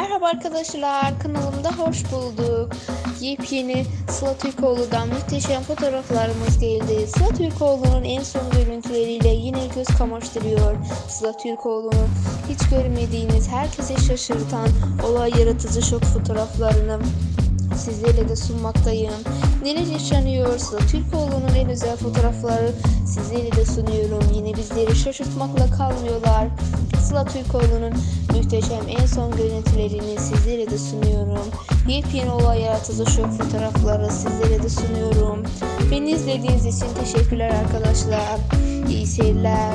Merhaba arkadaşlar, kanalımda hoş bulduk. Yepyeni Sıla Türkoğlu'dan muhteşem fotoğraflarımız geldi. Sıla Türkoğlu'nun en son görüntüleriyle yine göz kamaştırıyor. Sıla Türkoğlu'nun hiç görmediğiniz, herkese şaşırtan, olay yaratıcı şok fotoğraflarını sizlerle de sunmaktayım. Neler yaşanıyor? Sıla Türkoğlu'nun en özel fotoğrafları sizlere de sunuyorum. Yine bizleri şaşırtmakla kalmıyorlar. Sıla Türkoğlu'nun muhteşem en son görüntülerini sizlere de sunuyorum. Yepyeni olay yaratıcı şok fotoğrafları sizlere de sunuyorum. Beni izlediğiniz için teşekkürler arkadaşlar. İyi seyirler.